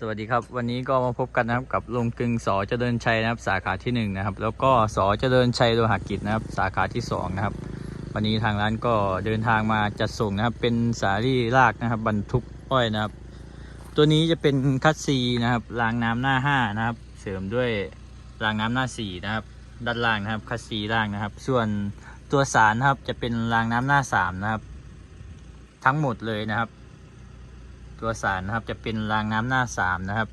สวัสดีครับ วันนี้ก็มาพบกันนะครับกับลุงกึงสอเจริญชัยนะครับ สาขาที่หนึ่งนะครับแล้วก็สอเจริญชัยโลหกิจนะครับ สาขาที่สองนะครับวันนี้ทางร้านก็เดินทางมาจัดส่งนะครับ เป็นสาลี่ลากนะครับ บรรทุกอ้อยนะครับ ตัวนี้จะเป็นคัสซีนะครับรางน้ำหน้าห้านะครับ เสริมด้วยรางน้ำหน้าสี่นะครับ ด้านล่างนะครับคัสซีล่างนะครับ ส่วนตัวสารนะครับจะเป็นรางน้ำหน้าสามนะครับ ทั้งหมดเลยนะครับ ตัวสารนะครับ จะเป็นรางน้ำหน้าสามนะครับ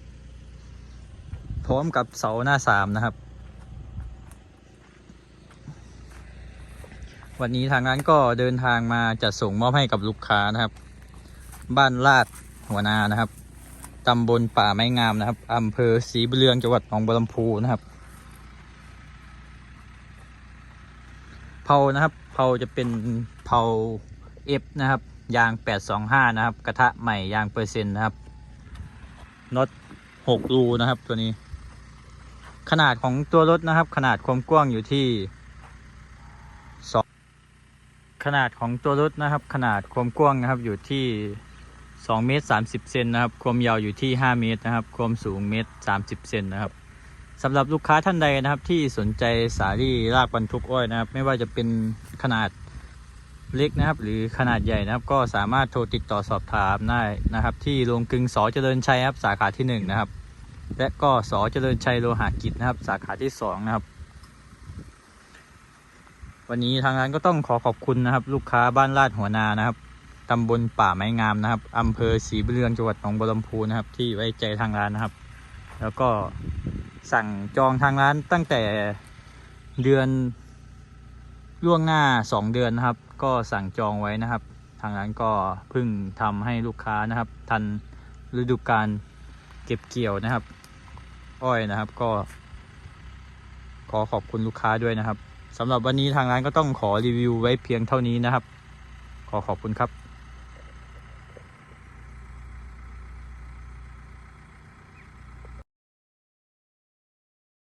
พร้อมกับเสาหน้าสามนะครับ วันนี้ทางร้านก็เดินทางมาจัดส่งมอบให้กับลูกค้านะครับ บ้านลาดหัวนานะครับตำบลป่าไม้งามนะครับอำเภอศรีบุเรืองจังหวัดหนองบัวลำพูนะครับเผานะครับเผาจะเป็นเผาเอฟนะครับ ยาง 825 นะครับ กระทะใหม่ยางเปอร์เซ็นต์นะครับน็อต6รูนะครับตัวนี้ ขนาดของตัวรถนะครับ ขนาดความกว้างอยู่ที่2ขนาดของตัวรถนะครับ ขนาดความกว้างนะครับอยู่ที่2เมตร30เซนนะครับ ความยาวอยู่ที่ 5 เมตรนะครับ ความสูงเมตร30เซนนะครับสำหรับลูกค้าท่านใดนะครับที่สนใจสาลี่รากบรรทุกอ้อยนะครับ ไม่ว่าจะเป็นขนาด เล็กนะครับ หรือขนาดใหญ่นะครับ ก็สามารถโทรติดต่อสอบถามได้นะครับ ที่โรงกลึงสอเจริญชัยครับสาขาที่หนึ่งนะครับ และก็สอเจริญชัยโลหะกิจนะครับ สาขาที่สองนะครับ วันนี้ทางร้านก็ต้องขอขอบคุณนะครับ ลูกค้าบ้านลาดหัวนานะครับตำบลป่าไม้งามนะครับอำเภอศรีบุญเรืองจังหวัดหนองบัวลำพูนะครับ ที่ไว้ใจทางร้านนะครับ แล้วก็สั่งจองทางร้านตั้งแต่เดือน ล่วงหน้า 2 เดือนนะครับ ก็สั่งจองไว้นะครับ ทางร้านก็เพิ่งทำให้ลูกค้านะครับ ทันฤดูกาลเก็บเกี่ยวนะครับ อ้อยนะครับก็ ขอขอบคุณลูกค้าด้วยนะครับสำหรับวันนี้ทางร้านก็ต้องขอรีวิวไว้เพียงเท่านี้นะครับ ขอขอบคุณครับ